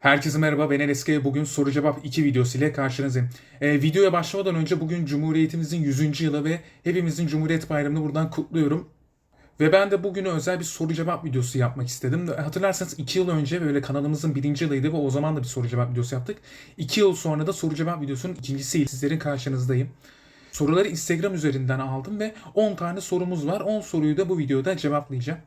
Herkese merhaba ben Enes Kaya. Bugün soru cevap 2 videosu ile karşınızdayım. Ee, videoya başlamadan önce bugün Cumhuriyetimizin 100. yılı ve hepimizin Cumhuriyet Bayramı'nı buradan kutluyorum. Ve ben de bugünü özel bir soru cevap videosu yapmak istedim. Hatırlarsanız 2 yıl önce böyle kanalımızın birinci yılıydı ve o zaman da bir soru cevap videosu yaptık. 2 yıl sonra da soru cevap videosunun ikincisiyle sizlerin karşınızdayım. Soruları Instagram üzerinden aldım ve 10 tane sorumuz var. 10 soruyu da bu videoda cevaplayacağım.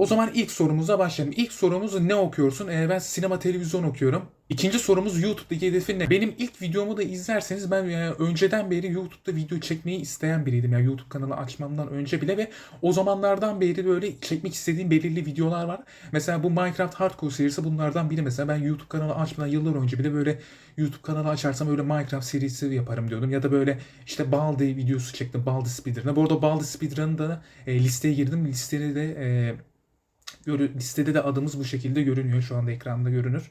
O zaman ilk sorumuza başlayalım. İlk sorumuz ne okuyorsun? Ee, ben sinema televizyon okuyorum. İkinci sorumuz YouTube'daki hedefin ne? Benim ilk videomu da izlerseniz ben yani önceden beri YouTube'da video çekmeyi isteyen biriydim. Yani YouTube kanalı açmamdan önce bile ve o zamanlardan beri böyle çekmek istediğim belirli videolar var. Mesela bu Minecraft Hardcore serisi bunlardan biri. Mesela ben YouTube kanalı açmadan yıllar önce bile böyle YouTube kanalı açarsam öyle Minecraft serisi yaparım diyordum. Ya da böyle işte Baldi videosu çektim. Baldi Speedrun'ı. Bu arada Baldi Speedrun'ı da e, listeye girdim. Listede de e, listede de adımız bu şekilde görünüyor. Şu anda ekranda görünür.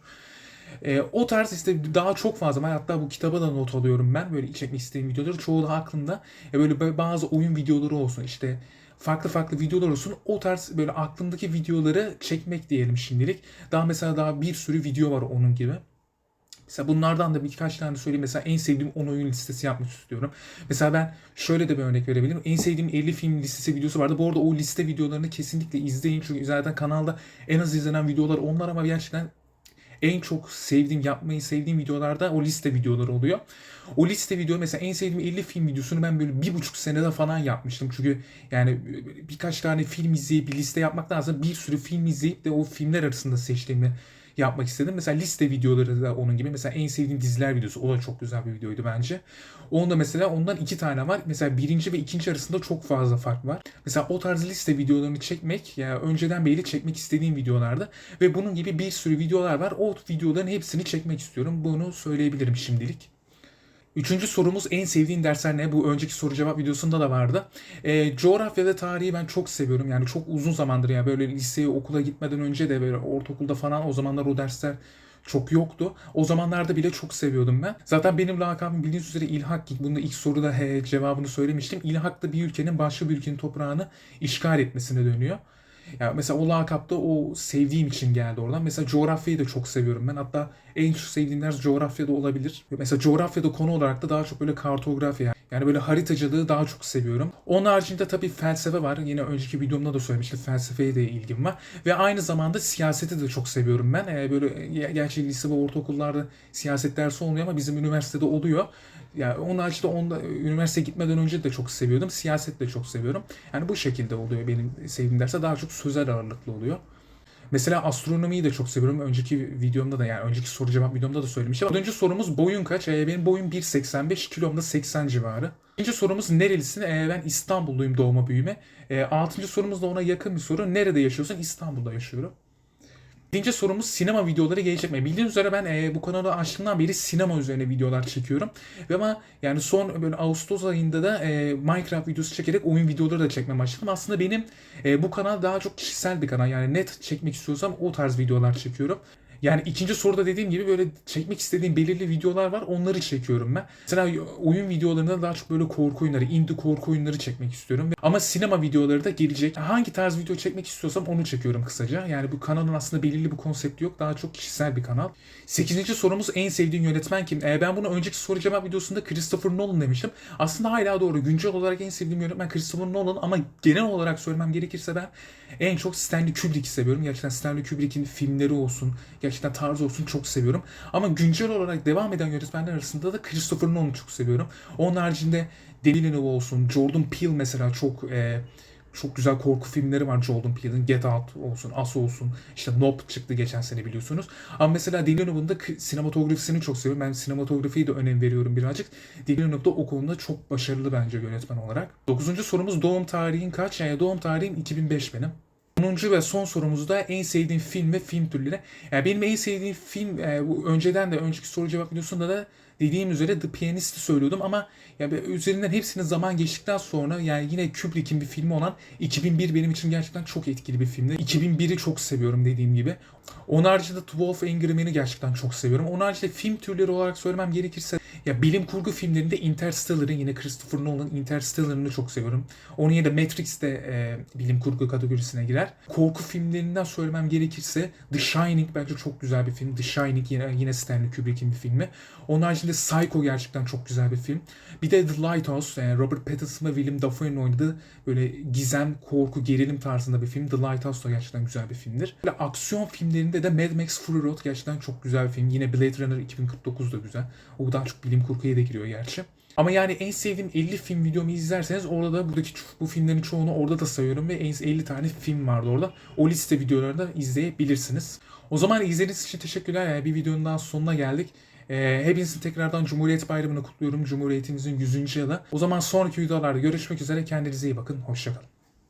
E, o tarz işte daha çok fazla. Ben hatta bu kitaba da not alıyorum ben. Böyle çekmek istediğim videoları. Çoğu da aklımda. E, böyle bazı oyun videoları olsun. işte farklı farklı videolar olsun. O tarz böyle aklımdaki videoları çekmek diyelim şimdilik. Daha mesela daha bir sürü video var onun gibi. Mesela bunlardan da birkaç tane söyleyeyim. Mesela en sevdiğim 10 oyun listesi yapmak istiyorum. Mesela ben şöyle de bir örnek verebilirim. En sevdiğim 50 film listesi videosu vardı. Bu arada o liste videolarını kesinlikle izleyin. Çünkü zaten kanalda en az izlenen videolar onlar ama gerçekten en çok sevdiğim, yapmayı sevdiğim videolarda o liste videoları oluyor. O liste video mesela en sevdiğim 50 film videosunu ben böyle bir buçuk senede falan yapmıştım. Çünkü yani birkaç tane film izleyip bir liste yapmak lazım. Bir sürü film izleyip de o filmler arasında seçtiğimi yapmak istedim. Mesela liste videoları da onun gibi. Mesela en sevdiğim diziler videosu. O da çok güzel bir videoydu bence. Onda mesela ondan iki tane var. Mesela birinci ve ikinci arasında çok fazla fark var. Mesela o tarz liste videolarını çekmek ya yani önceden beri çekmek istediğim videolardı. Ve bunun gibi bir sürü videolar var. O videoların hepsini çekmek istiyorum. Bunu söyleyebilirim şimdilik. Üçüncü sorumuz en sevdiğin dersler ne? Bu önceki soru cevap videosunda da vardı. E, coğrafya ve tarihi ben çok seviyorum. Yani çok uzun zamandır ya böyle liseye okula gitmeden önce de böyle ortaokulda falan o zamanlar o dersler çok yoktu. O zamanlarda bile çok seviyordum ben. Zaten benim lakabım bildiğiniz üzere İlhak. Bunda ilk soruda he, cevabını söylemiştim. İlhak da bir ülkenin başka bir ülkenin toprağını işgal etmesine dönüyor. Yani mesela o lakapta o sevdiğim için geldi oradan. Mesela coğrafyayı da çok seviyorum ben. Hatta en çok sevdiğim ders coğrafyada olabilir. Mesela coğrafyada konu olarak da daha çok böyle kartografya. Yani böyle haritacılığı daha çok seviyorum. Onun haricinde tabii felsefe var. Yine önceki videomda da söylemiştim. Felsefeye de ilgim var. Ve aynı zamanda siyaseti de çok seviyorum ben. Ee, böyle gerçi lise ve ortaokullarda siyaset dersi olmuyor ama bizim üniversitede oluyor. Yani onun haricinde onda üniversiteye gitmeden önce de çok seviyordum. Siyaset de çok seviyorum. Yani bu şekilde oluyor benim sevdiğim derse. Daha çok sözel ağırlıklı oluyor. Mesela astronomiyi de çok seviyorum. Önceki videomda da yani önceki soru cevap videomda da söylemiştim. Dördüncü sorumuz boyun kaç? Ee, benim boyum 1.85, kilom 80 civarı. İkinci sorumuz nerelisin? Ee, ben İstanbulluyum doğma büyüme. Ee, altıncı sorumuz da ona yakın bir soru. Nerede yaşıyorsun? İstanbul'da yaşıyorum. Birinci sorumuz sinema videoları gelecek mi? Bildiğiniz üzere ben e, bu kanalı açtığımdan beri sinema üzerine videolar çekiyorum. Ve ama yani son böyle Ağustos ayında da e, Minecraft videosu çekerek oyun videoları da çekmeye başladım. Aslında benim e, bu kanal daha çok kişisel bir kanal. Yani net çekmek istiyorsam o tarz videolar çekiyorum. Yani ikinci soruda dediğim gibi böyle çekmek istediğim belirli videolar var. Onları çekiyorum ben. Mesela oyun videolarında daha çok böyle korku oyunları, indie korku oyunları çekmek istiyorum. Ama sinema videoları da gelecek. Hangi tarz video çekmek istiyorsam onu çekiyorum kısaca. Yani bu kanalın aslında belirli bir konsepti yok. Daha çok kişisel bir kanal. Sekizinci sorumuz en sevdiğin yönetmen kim? Ee, ben bunu önceki soru cevap videosunda Christopher Nolan demiştim. Aslında hala doğru. Güncel olarak en sevdiğim yönetmen Christopher Nolan ama genel olarak söylemem gerekirse ben en çok Stanley Kubrick'i seviyorum. Gerçekten Stanley Kubrick'in filmleri olsun, gerçekten tarzı olsun çok seviyorum. Ama güncel olarak devam eden yönetmenler arasında da Christopher Nolan'ı çok seviyorum. Onun haricinde Denis Villeneuve olsun, Jordan Peele mesela çok e, çok güzel korku filmleri var Jordan Peele'in. Get Out olsun, As olsun. İşte Nope çıktı geçen sene biliyorsunuz. Ama mesela Villeneuve'ın da sinematografisini çok seviyorum. Ben sinematografiyi de önem veriyorum birazcık. Villeneuve da o konuda çok başarılı bence yönetmen olarak. Dokuzuncu sorumuz doğum tarihin kaç? Yani doğum tarihim 2005 benim. 10. ve son sorumuzda en sevdiğim film ve film türleri. Yani benim en sevdiğim film e, önceden de önceki soru cevap videosunda da dediğim üzere The Pianist'i söylüyordum ama ya ben üzerinden hepsinin zaman geçtikten sonra yani yine Kubrick'in bir filmi olan 2001 benim için gerçekten çok etkili bir filmdi. 2001'i çok seviyorum dediğim gibi. Onun haricinde Twelve Angry Men'i gerçekten çok seviyorum. Onun haricinde film türleri olarak söylemem gerekirse ya bilim kurgu filmlerinde Interstellar'ı yine Christopher Nolan'ın Interstellar'ını çok seviyorum. Onun yerine Matrix de e, bilim kurgu kategorisine girer. Korku filmlerinden söylemem gerekirse The Shining bence çok güzel bir film. The Shining yine, yine Stanley Kubrick'in bir filmi. Onun haricinde Psycho gerçekten çok güzel bir film. Bir de The Lighthouse, yani Robert Pattinson ve Willem Dafoe'nun oynadığı böyle gizem, korku, gerilim tarzında bir film. The Lighthouse da gerçekten güzel bir filmdir. Böyle aksiyon filmlerinde de Mad Max Fury Road gerçekten çok güzel bir film. Yine Blade Runner 2049 da güzel. O daha çok bilim kurguya da giriyor gerçi. Ama yani en sevdiğim 50 film videomu izlerseniz orada da buradaki bu filmlerin çoğunu orada da sayıyorum ve en 50 tane film vardı orada. O liste videolarını da izleyebilirsiniz. O zaman izlediğiniz için teşekkürler. Yani bir videonun daha sonuna geldik. Ee, hepinizin tekrardan Cumhuriyet Bayramı'nı kutluyorum. Cumhuriyetimizin 100. yılı. O zaman sonraki videolarda görüşmek üzere. Kendinize iyi bakın. Hoşçakalın.